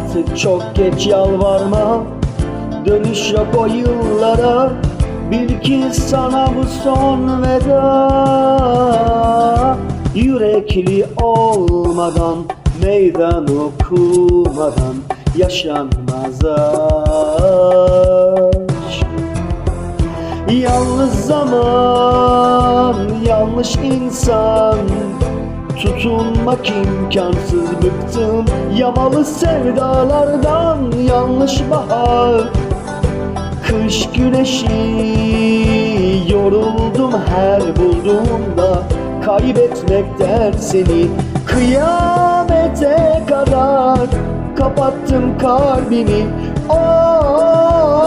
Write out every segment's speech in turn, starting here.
Artık çok geç yalvarma. Dönüş yok o yıllara. Bil ki sana bu son veda. Yürekli olmadan Meydan okumadan Yaşanmaz aşk. Yalnız zaman, yanlış insan Tutunmak imkansız. Bıktım Yamalı sevdalardan yanlış bahar. Kış güneşi yoruldum her bulduğumda. Kaybetmekten seni kıyamete kadar. Kapattım kalbimi Ah.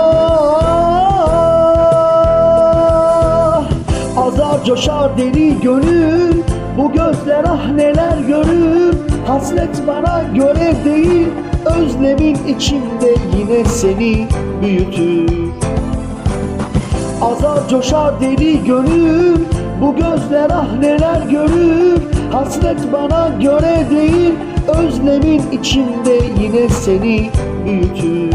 Azar coşar deli gönül gözler ah neler görür. Hasret bana göre değil Özlemin içimde yine seni büyütür. Azar coşar deli gönül Bu gözler ah neler görür. Hasret bana göre değil Özlemin içimde yine seni büyütür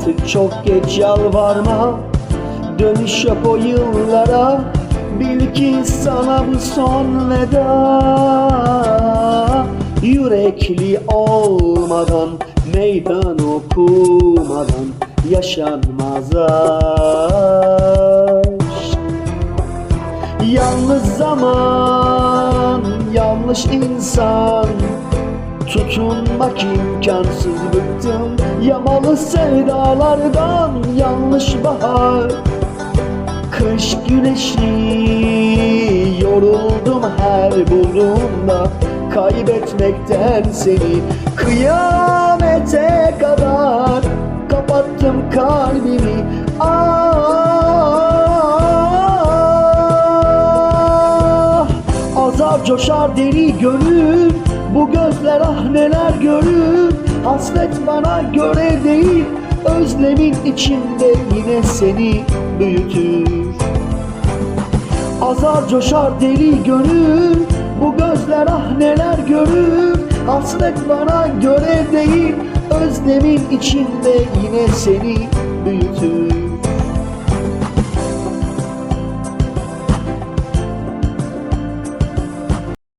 Artık çok geç yalvarma. Dönüş yok o yıllara. Bil ki sana bu son veda. Yürekli olmadan Meydan okumadan Yaşanmaz aşk. Yalnız zaman Yanlış insan Tutunmak imkansız bıktım. Yamalı sevdalardan yanlış bahar. Kış güneşi yoruldum her bulduğumda. Kaybetmekten seni kıyamete kadar Kapattım kalbimi. Ah Azar coşar deli gönül Bu gözler ah neler görür. Hasret bana göre değil Özlemin içinde yine seni büyütür. Azar coşar deli gönül Bu gözler ah neler görür. Hasret bana göre değil Özlemin içinde yine seni büyütür